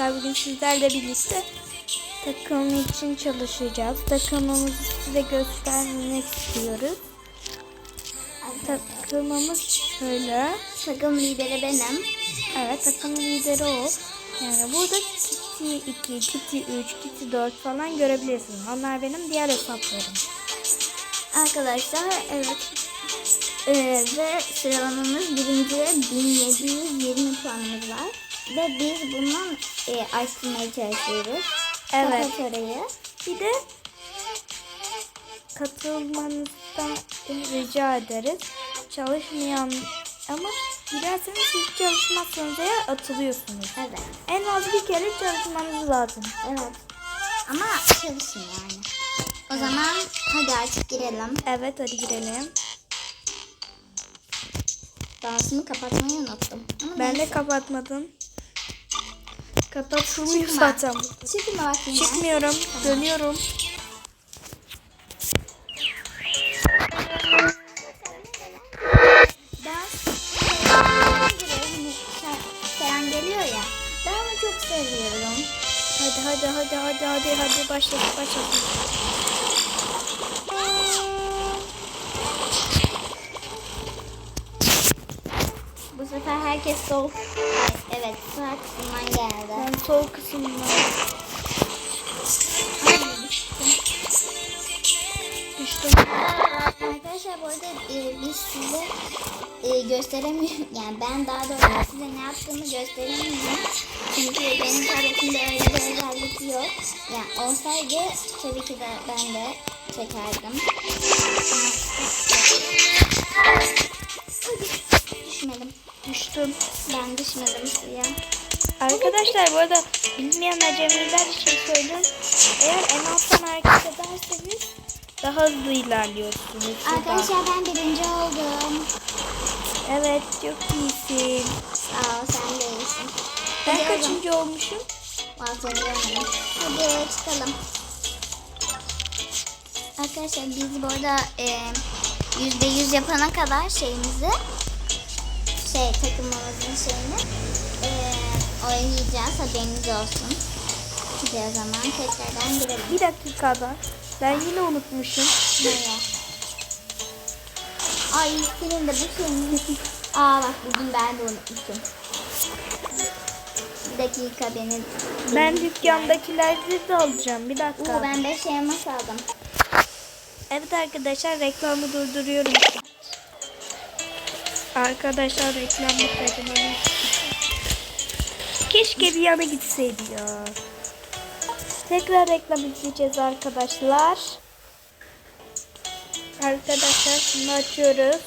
arkadaşlar bugün sizlerle birlikte takım için çalışacağız. Takımımızı size göstermek istiyoruz. Takımımız şöyle. Takım lideri benim. Evet takım lideri o. Yani burada Kitty 2, Kitty 3, Kitty 4 falan görebilirsiniz. Onlar benim diğer hesaplarım. Arkadaşlar evet. Ee, ve sıralamamız birinciye 1720 puanımız var. Ve biz bundan e, arttırmaya çalışıyoruz. Evet. Kapat orayı. Bir de katılmanızdan rica ederiz. Çalışmayan ama giderseniz hiç çalışmazsanız eğer atılıyorsunuz. Evet. En az bir kere çalışmanız lazım. Evet. Ama çalışın yani. O zaman hadi artık girelim. Evet hadi girelim. Dansımı kapatmayı unuttum. Ama Ben de neyse. kapatmadım. Kapatılmıyor Çıkma. zaten. Çıkma bakayım. Çıkmıyorum. Dönüyorum. Dans hani Seren geliyor ya. Ben onu çok seviyorum. Hadi hadi hadi hadi hadi hadi başlasın başlasın. Bu sefer herkes sol. Evet sağ kısımdan geldi. Ben sol kısımdan düştüm. Arkadaşlar bu arada e, biz size e, gösteremiyorum. Yani ben daha doğrusu size ne yaptığımı gösteremiyorum. Çünkü benim tabletimde öyle bir özellik yok. Yani olsaydı tabii ki de ben de çekerdim. Düşmedim. Düştüm. Ben düşmedim suya. Arkadaşlar bu arada bilmeyen acemiler için söyleyeyim. Eğer en alttan hareket ederseniz daha hızlı ilerliyorsunuz. Arkadaşlar ben birinci oldum. Evet çok iyisin. Sağ ol sen de iyisin. Ben zaman. kaçıncı olmuşum? Görmedim. Hadi çıkalım. Arkadaşlar biz burada yüzde yüz yapana kadar şeyimizi şey takımımızın şeyini e, oynayacağız haberiniz olsun. O zaman tekrardan girelim. Bir dakikada. Ben yine unutmuşum. Nereye? Ay senin de bu şeyin. Aa bak bugün ben de unutmuşum. Bir dakika beni. Ben dükkandakileri de alacağım. Bir dakika. Oo, ben 5 elmas aldım. Evet arkadaşlar reklamı durduruyorum. Arkadaşlar reklam bitmedi. Keşke bir yana gitseydi ya. Tekrar reklam izleyeceğiz arkadaşlar. Arkadaşlar şimdi açıyoruz.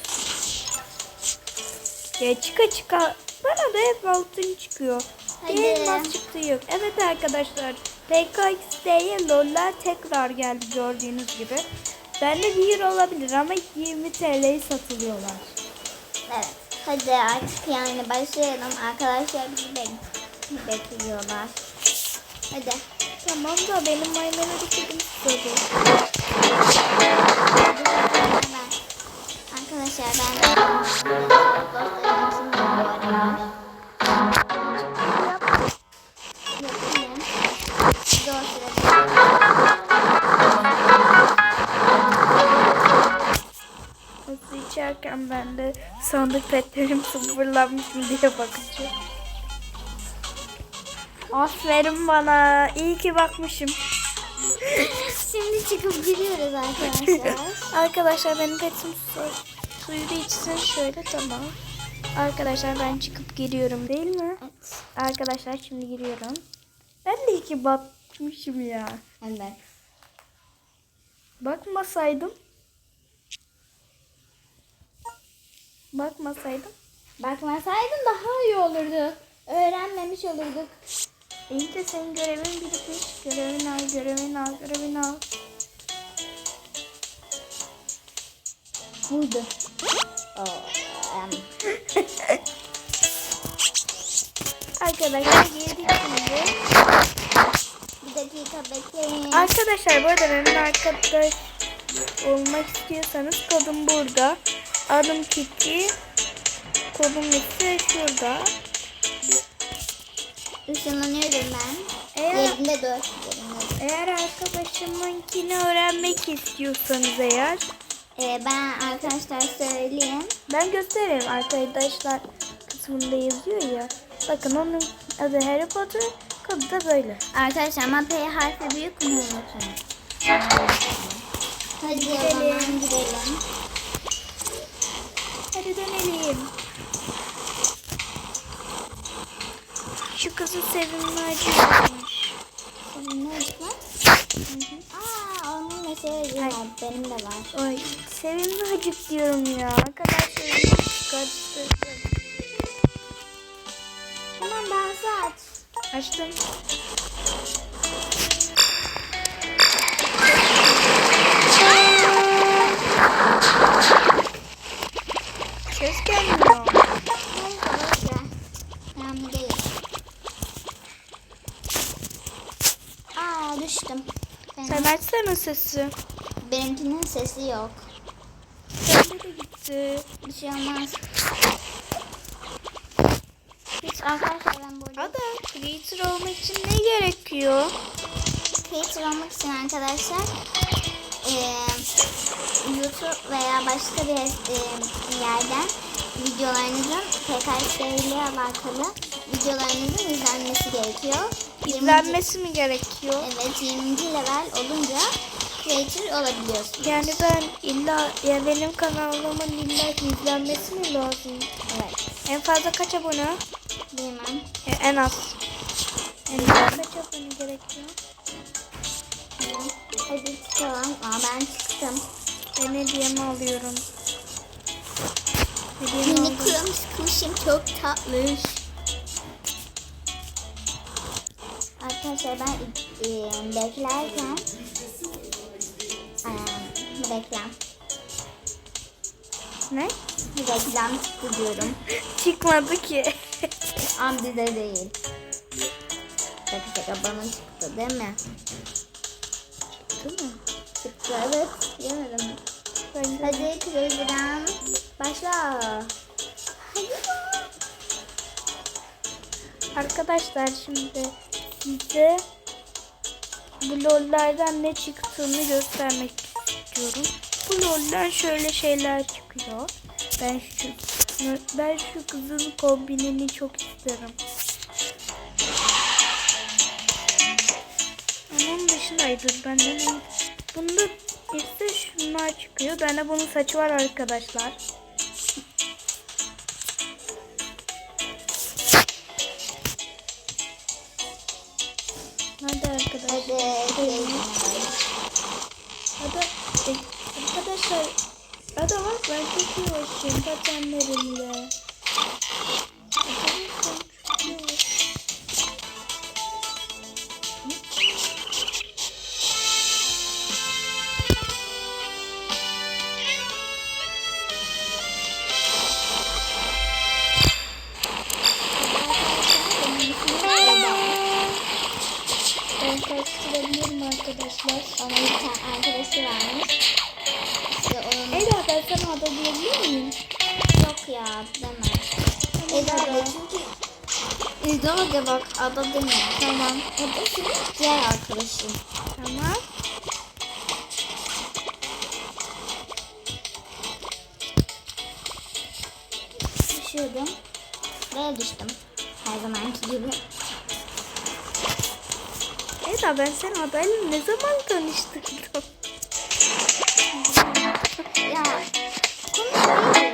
Ya çıka çıka bana da hep altın çıkıyor. Hadi. Elmas çıktı yok. Evet arkadaşlar PKXD'ye LoL'ler tekrar geldi gördüğünüz gibi. Bende bir olabilir ama 20 TL'ye satılıyorlar. Evet. Hadi artık yani başlayalım. Arkadaşlar bizi bek- bekliyorlar. Hadi. Tamam da benim maymunları istiyordu. Hemen. Arkadaşlar ben de dostlarım için arada. Yapayım. Zor sırada. İçerken ben de sandık petlerim sıfırlanmış mı diye bakacağım. Aferin bana. İyi ki bakmışım. Şimdi çıkıp giriyoruz arkadaşlar. Arkadaşlar benim petim su, suyu da içsin şöyle tamam. Arkadaşlar ben çıkıp giriyorum değil mi? evet. Arkadaşlar şimdi giriyorum. Ben de iyi ki bakmışım ya. Evet. Bakmasaydım. Bakmasaydım. Bakmasaydın daha iyi olurdu. Öğrenmemiş olurduk. İyi de senin görevin birikmiş. Görevini al, görevini al, görevini al. Oo, em. Arkadaşlar girdik şimdi. Bir dakika bekleyin. Arkadaşlar bu arada benim arkadaş olmak istiyorsanız kodum burada. Adım Kiki. Kodum ise şurada. Işınlanıyorum ben. Eğer, Yerinde dur. Eğer arkadaşımınkini öğrenmek istiyorsanız eğer Ee, ben arkadaşlar söyleyeyim. ben göstereyim arkadaşlar kısmında yazıyor ya. Bakın onun adı Harry Potter, kodu da böyle. Arkadaşlar ama P harfi büyük mü unutun? Hadi o zaman gidelim. Hadi dönelim. Şu kızın sevimli acıymış. Ne var? Aa onun mesajı var. Benim de var. Ay sevimli acık diyorum ya. Arkadaşlar karıştırdım. Hemen dansı aç. Açtım. Benim, açsana sesi. benimkinin sesi yok. Bende de gitti. Bir şey olmaz. Hiç arkadaşlar ben burada Ada creator olmak için ne gerekiyor? creator olmak için arkadaşlar eee, YouTube veya başka bir eee, yerden videolarınızın PKS ile alakalı videolarınızın izlenmesi gerekiyor. 20. İzlenmesi mi gerekiyor? Evet 20. level olunca creator olabiliyorsunuz. Yani ben illa ya benim kanalımın illa izlenmesi mi lazım? Evet. En fazla kaç abone? Bilmem. E, en az. En az kaç abone gerekiyor? Evet. Hadi çıkalım. Aa ben çıktım. Ben hediyemi alıyorum. Hediyemi kırılmış kuşum çok tatlış. Arkadaşlar ben e, beklerken Aa, reklam. Ne? Reklam çıktı diyorum. Çıkmadı ki. Ama bize değil. Şaka şaka bana çıktı değil mi? Değil mi? Çıktı evet. Yemedim. Hadi program başla. Hadi. Arkadaşlar şimdi size bu lollerden ne çıktığını göstermek istiyorum. Bu lolden şöyle şeyler çıkıyor. Ben şu ben şu kızın kombinini çok isterim. Onun dışındaydı. Bende ne? Bunda ise şunlar çıkıyor. Bende bunun saçı var arkadaşlar. Ada, arkadaşlar Ada bak ben çok hoşum patenlerimle. Düşüyordum. Ve düştüm. Her zamanki gibi. Eda ben senin adayla ne zaman tanıştırdım? Ya konu değil.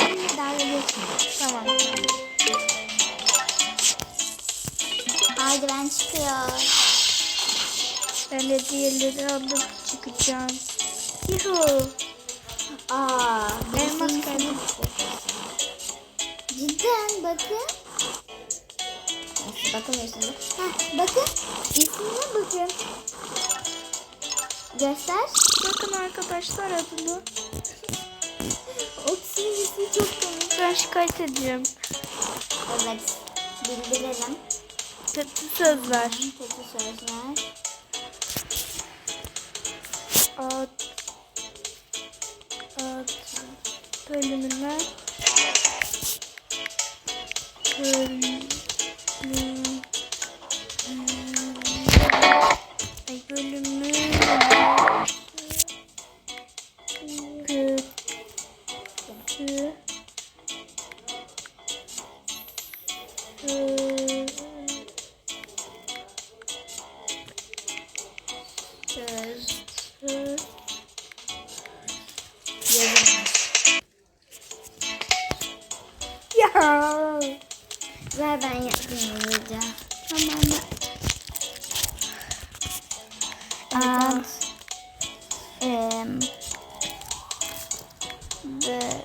Benimle dalga geçme. Tamam. Haydi ben çıkıyor. Ben de diğerleri alıp çıkacağım. Yuhu. Aa. Cidden bakın. Neyse bakamıyorsunuz. Heh, bakın. İsmine bakın. Göster. Bakın arkadaşlar adını. O kişinin ismi çok komik. Ben şikayet edeceğim. Evet. Bildirelim. Kötü sözler. Kötü sözler. Ad, ad bölümüne De.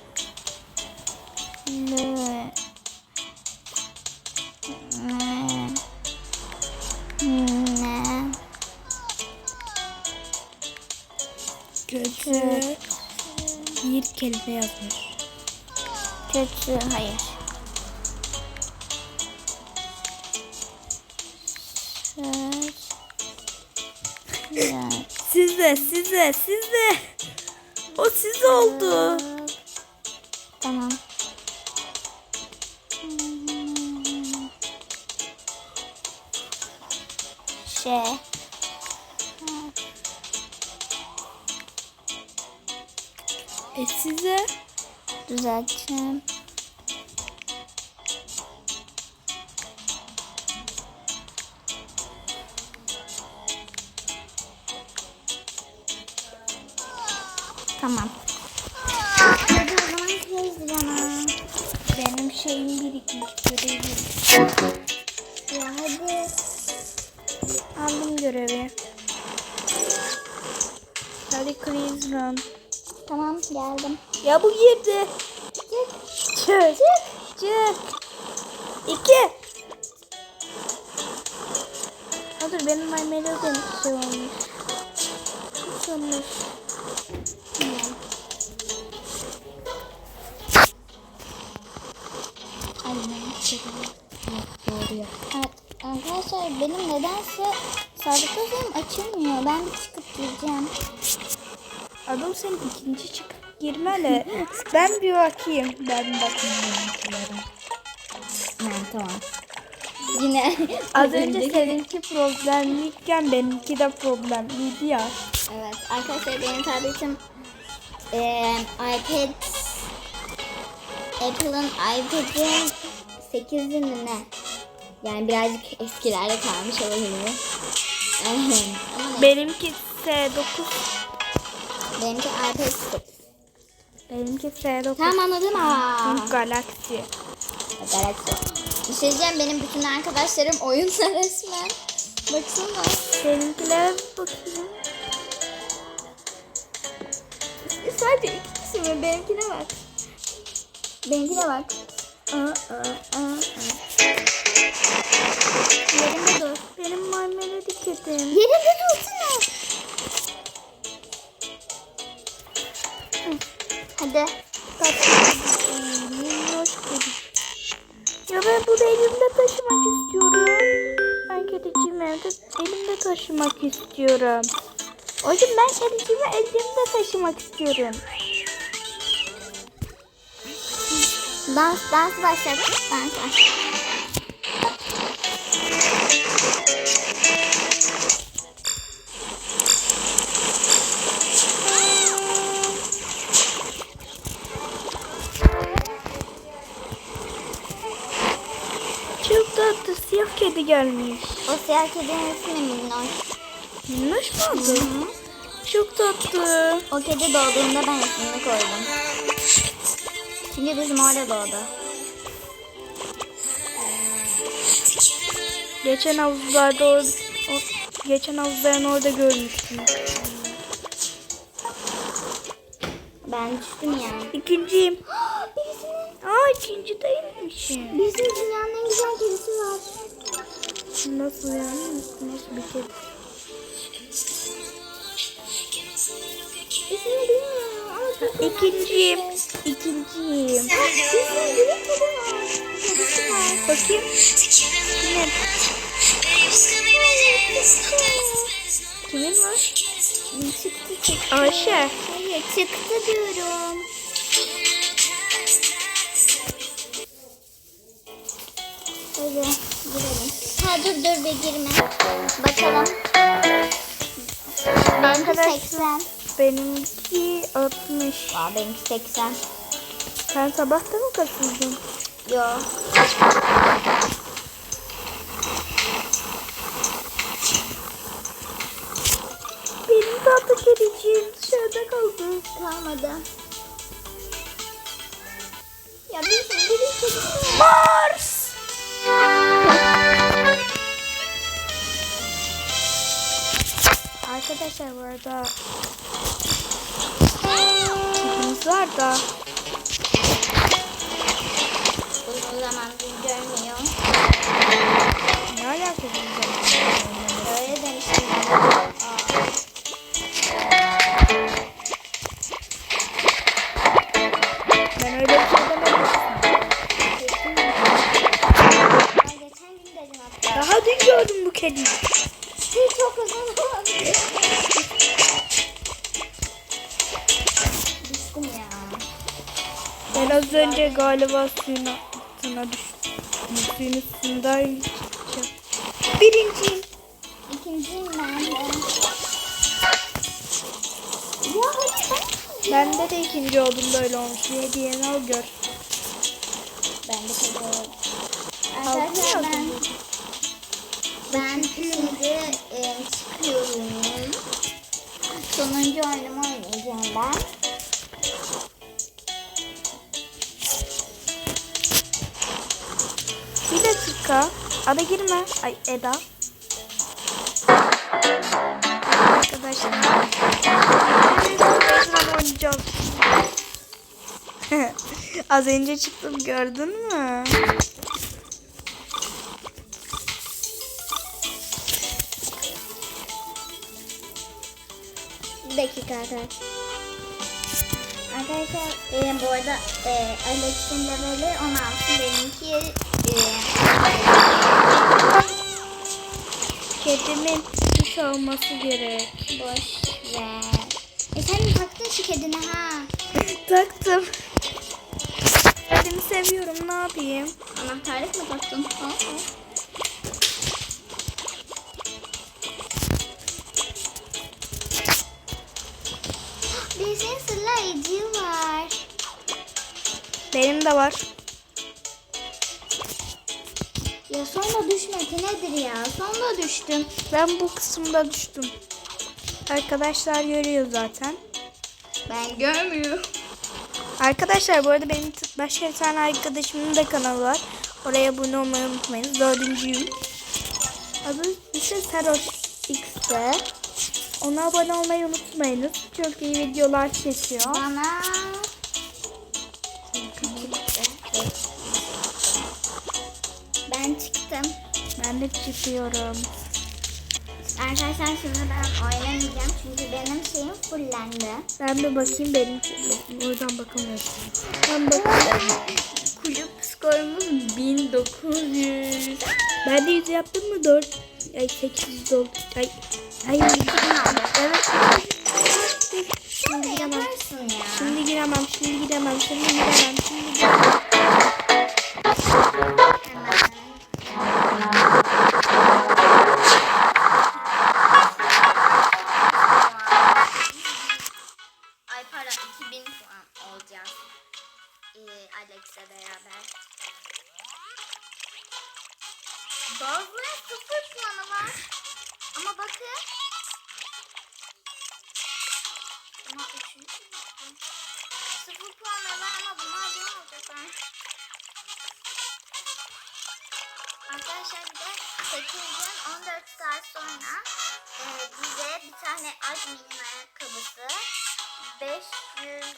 Le. Ne. Ne. Kötü. Bir kelime yazmış. Kötü. Hayır. Size, size. O size oldu. Tamam. Şey. E size. Düzelteceğim. Tamam. Hadi o zaman teyze cana. Benim şeyim birikmiş. Görevim. Ya hadi. Aldım görevi. Hadi Chris run. Tamam geldim. Ya bu girdi. Gireceğim. Adam senin ikinci çıkıp girmeli. ben bir bakayım. Ben benimkilere. Ha, tamam. Yine Az önce seninki problemliyken benimki de problemliydi ya. Evet arkadaşlar benim tabletim eee iPad Apple'ın iPad'in 8'i mi ne? Yani birazcık eskilerde kalmış olabilir. Benimki S9. Benimki 8. Benimki S9. Tamam anladım ha. Galaxy. Galaxy. Bir şey diyeceğim benim bütün arkadaşlarım oyunda resmen. Baksana. Benimkilere bakayım. Sadece ikisi mi? Benimkine bak. Benimkine bak. Aa, aa, aa, aa. Yerinde dur. Benim My Melody kedim. Yerinde dursana. Evde elimde taşımak istiyorum. Hocam ben kediciğimi elimde taşımak istiyorum. Dans, dans başlat. Dans başlat. Çok tatlı siyah kedi gelmiş. O siyah kedinin ismi Minnoş. Minnoş mu oldu? Çok tatlı. O kedi doğduğunda ben ismini koydum. Çünkü bizim orada doğdu. Geçen havuzlarda or, o, geçen havuzların orada görmüştüm. Ben düştüm ya. İkinciyim. Birisinin, Aa ikinci değilmişim. birisinin dünyanın en güzel kedisi var. Nasıl yani? Nasıl bir çok İkinciyim. İkinciyim. Bakayım. Kimin? Kimin var? Çıktı çıktı. Ayşe. Hayır çıktı diyorum. Hadi girelim. Ha dur dur bir girme. Bakalım. Benimki Arkadaşlar- 80. Benimki 60. Aa, benimki 80. Sen sabahta mı katıldın? Yok. Benim tatlı kediciğim dışarıda kaldı. Kalmadı. Ya bir bir kedisi var. Arkadaşlar bu arada kedimiz var da Uzun zamandır görmüyor. ne alakası var? Öyle demiştim. Ben galiba suyun altına düştüm. Suyun üstündeyim. Birinciyim. İkinciyim ben de. Ya hadi sen. Bende de ikinci oldum böyle olmuş. Bir hediyeni al gör. Ben de kedi oldum. Arkadaşlar ben, ben şimdi e, çıkıyorum. Sonuncu oyunumu oynayacağım ben. Dakika. Ada girme. Ay Eda. Arkadaşlar. Ben oynayacağım. Az önce çıktım gördün mü? Bir dakika arkadaşlar. Arkadaşlar e, bu arada e, Alex'in leveli 16 benimki e, Kedimin duş alması gerek. boş ver. E sen taktın şu kedine ha. Taktım. Kedimi seviyorum ne yapayım? Anahtarlık mı taktın? Ha, ha. Birisinin sırlayıcı var. Benim de var. Ya sonra düşmedi nedir ya? Sonra düştüm. Ben bu kısımda düştüm. Arkadaşlar görüyor zaten. Ben görmüyorum. Arkadaşlar bu arada benim başka bir tane arkadaşımın da kanalı var. Oraya abone olmayı unutmayın. Dördüncüyüm. Adı ise Seroş X'de. Ona abone olmayı unutmayınız. Çok iyi videolar çekiyor. Bana Ben de çıkıyorum. Arkadaşlar şimdi ben oynamayacağım çünkü benim şeyim fullendi. Ben bir bakayım benim Oradan bakamıyorum. Ben bakayım. Kulüp skorumuz 1900. Ben de 100 yaptım mı? 4 ay 800 oldu. Ay ay 2000 oldu. evet. Sen de yaparsın ya. Şimdi giremem, şimdi giremem, şimdi giremem, şimdi giremem.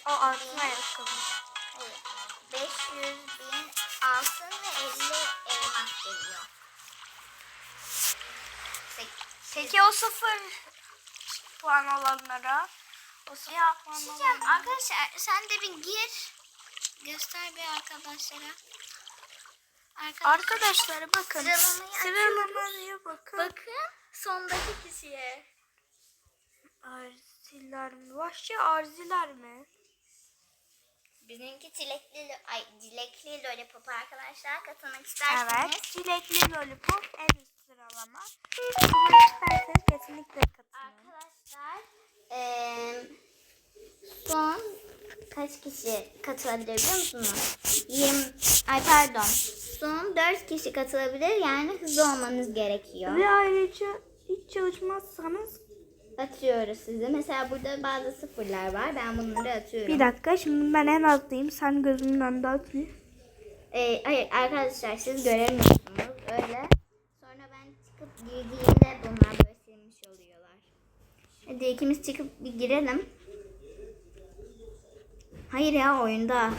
O altın ayakkabı. Hayır. 500 bin altın ve 50 elmas geliyor. Peki o sıfır puan olanlara? O sıfır Ya puan şey olanlara- arkadaşlar sen de bir gir. Göster bir arkadaşlara. Arkadaşlar, Arkadaşlar bakın. Sıralamayı Sıralamaya bakın. bakın sondaki kişiye. Arziler mi? Vahşi arziler mi? Bizimki çilekli, ay çilekli lollipop arkadaşlar. Katılmak isterseniz. Evet. Çilekli lollipop en üst sıralama. Katılmak isterseniz kesinlikle katılın. Arkadaşlar eee, son kaç kişi katılabilir biliyor musunuz? 20, ay pardon. Son 4 kişi katılabilir yani hızlı olmanız gerekiyor. Ve ayrıca hiç çalışmazsanız Atıyoruz sizi. Mesela burada bazı sıfırlar var. Ben bunları atıyorum. bir dakika şimdi ben en azdayım. Sen gözümün önünde atayım. Ee, hayır arkadaşlar siz göremiyorsunuz öyle. Sonra ben çıkıp girdiğimde bunlar böyle silmiş oluyorlar. Hadi ikimiz çıkıp bir girelim. Hayır ya oyunda.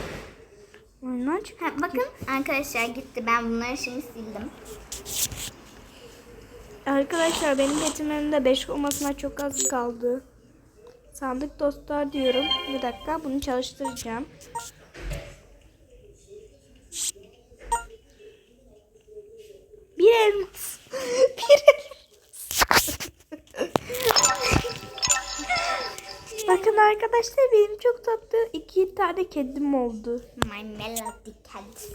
Oyundan çık. Ha, bakın arkadaşlar gitti. Ben bunları şimdi sildim. Arkadaşlar benim petimin de 5 olmasına çok az kaldı. Sandık dostlar diyorum. Bir dakika bunu çalıştıracağım. Bir elmas. Bir elmas. Bakın arkadaşlar benim çok tatlı iki tane kedim oldu. My Melody Cat.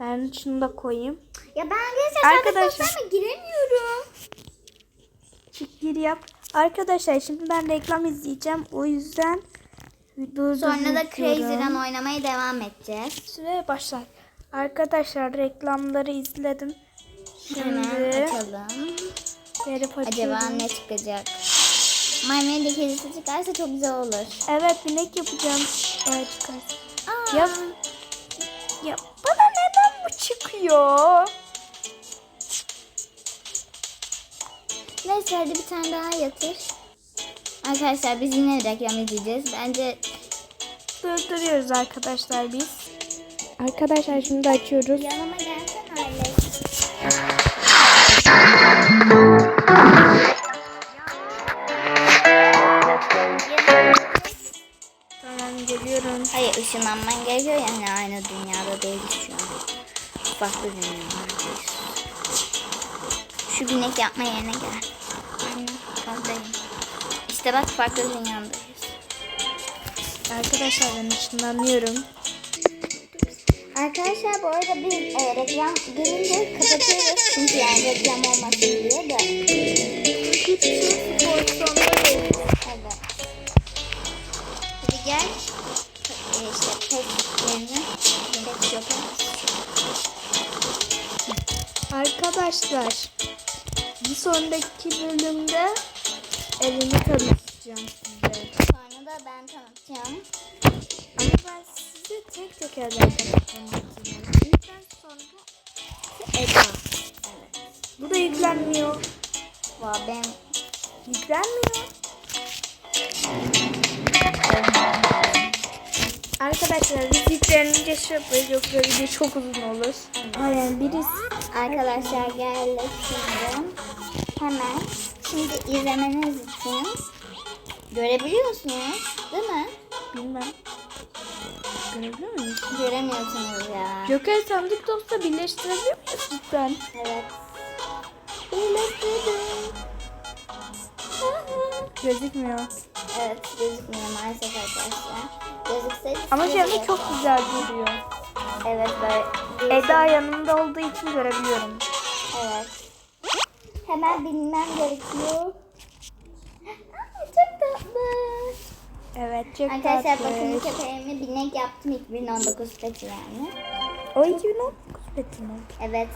Ben şunu da koyayım. Ya ben arkadaşlar Arkadaşlar. giremiyorum. Çık gir yap. Arkadaşlar şimdi ben reklam izleyeceğim. O yüzden Sonra da Crazy. Run oynamaya devam edeceğiz. Süre başlar. Arkadaşlar reklamları izledim. Hemen Şimdi açalım. verip Acaba ne çıkacak? Melody kedisi çıkarsa çok güzel olur. Evet binek yapacağım. Evet çıkar. Aa, Ya, ya bana neden bu çıkıyor? Neyse hadi bir tane daha yatır. Arkadaşlar biz yine reklam izleyeceğiz. Bence Durduruyoruz arkadaşlar biz. Arkadaşlar şimdi açıyoruz. yanıma gelsene. Tamam geliyorum. Hayır ışınlanman gerekiyor yani aynı dünyada değiliz şu an. Farklı dünyalardayız. Şu binek yapma yerine gel. Aynen oradayım. İşte bak farklı dünyadayız. Arkadaşlar ben ışınlanıyorum. Arkadaşlar bu arada biz e, reklam gelince kapatıyoruz. Çünkü yani reklam olmasın diye de. Evet. Hadi gel. E, işte petlerini pet shop'a. Arkadaşlar bir sonraki bölümde elimi tanıtacağım size. Sonra da ben tanıtacağım. Ama ben size tek tek elden tanıtacağım. Bizden sonra Eda. Evet. Bu da yüklenmiyor. Vay ben Yüklenmiyor. Arkadaşlar biz yüklenince şey yaparız yoksa video çok uzun olur. Aynen birisi Arkadaşlar geldik şimdi. Hemen şimdi izlemeniz için görebiliyorsunuz değil mi? bilmem. Görebiliyor muyuz? Göremiyorsunuz ya. Joker sandık dosta birleştirebiliyor muyuz lütfen? Evet. Gözükmüyor. Evet gözükmüyor maalesef arkadaşlar. Gözükseydi Ama şimdi çok güzel duruyor. Evet böyle. Eda yanımda olduğu için görebiliyorum. Hemen bilmem gerekiyor. Aa, çok tatlı. Evet çok Arkadaşlar tatlı. bakın köpeğimi binek yaptım 2019 peti yani. O 2019 petini. Evet.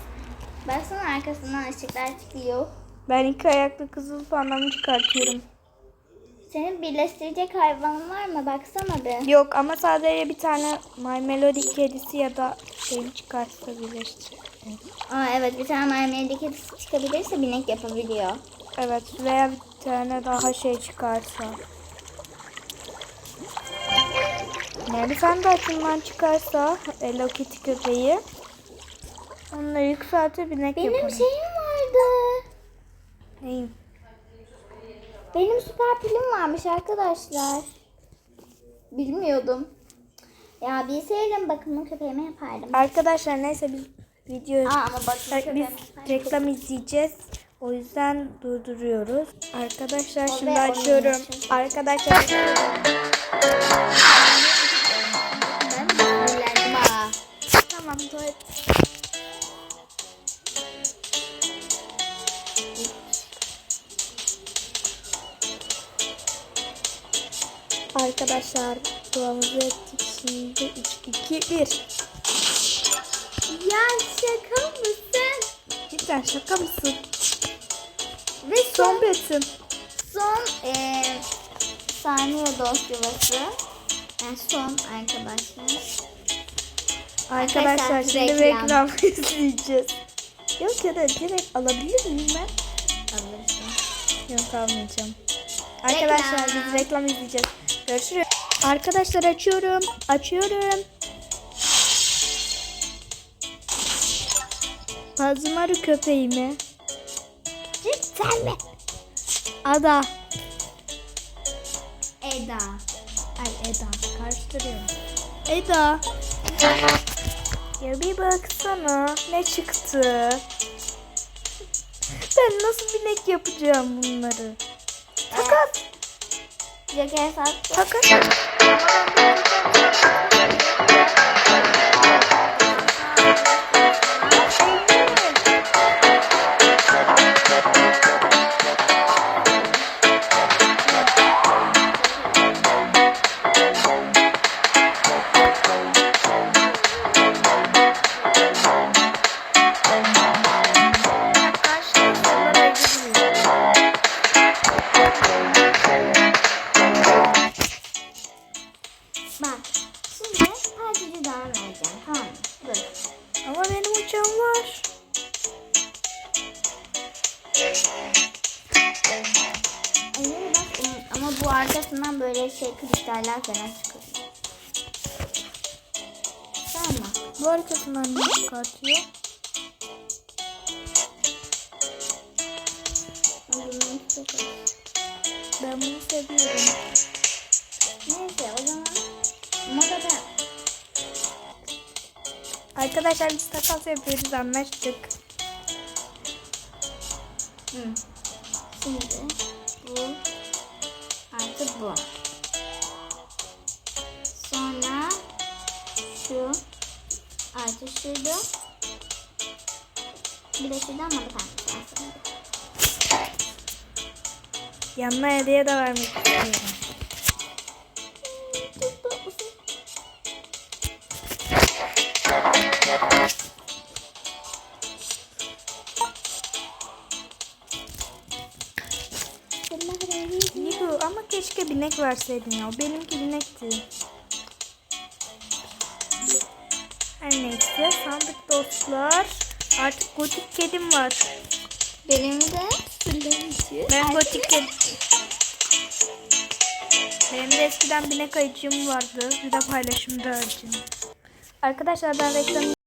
Baksana arkasından ışıklar çıkıyor. Ben iki ayaklı kızıl pandamı çıkartıyorum. Senin birleştirecek hayvanın var mı? Baksana bir. Yok ama sadece bir tane My Melody kedisi ya da şeyim çıkarsa birleştir. Aa evet bir tane mermeri kedisi çıkabilirse binek yapabiliyor. Evet veya bir tane daha şey çıkarsa. Sen de açımdan çıkarsa Hello Kitty köpeği. Onunla yükseltir binek Benim yaparım. şeyim vardı. Neyim? Benim süper pilim varmış arkadaşlar. Bilmiyordum. Ya bilseydim bakımın köpeğime yapardım. Arkadaşlar neyse biz video Aa ama bakım biz köpeğime yapardım. reklam izleyeceğiz. O yüzden durduruyoruz. Arkadaşlar O şimdi açıyorum. Arkadaşlar Ben kontrol et. Arkadaşlar duamızı ettik. Şimdi 3, 2, 1. Ya şaka mısın? Cidden şaka mısın? Ve Son son, betim. son e, saniye dost yuvası. Yani son arkadaşlar. Arkadaşlar Arkadaşlar, şimdi reklam. reklam izleyeceğiz. Yok ya da direkt alabilir miyim ben? Alırsın. Yok almayacağım. Arkadaşlar biz reklam izleyeceğiz. Görüşürüz. Arkadaşlar açıyorum. Açıyorum. Pazımarı köpeği mi? Cidden mi? Ada. Eda. Ay Eda. Karıştırıyorum. Eda. Ya bir baksana ne çıktı. Ben nasıl binek yapacağım bunları? Takas. Joker sattı. Takas. Arkadaşlar biz takas yapıyoruz anlaştık. Hı. Şimdi bu artı bu. Sonra şu artı şuydu. Bir de şuradan moda pembesi aslında. Yanına hediye de vermek istiyorum. Binek verseydin ya. Benimki binekti. Her neyse sandık dostlar. Artık gotik kedim var. Benim de sürülemişiz. Ben gotik kedim. Benim de eskiden binek ayıcığım vardı. Bir de paylaşımda ayıcığım. Arkadaşlar ben reklamı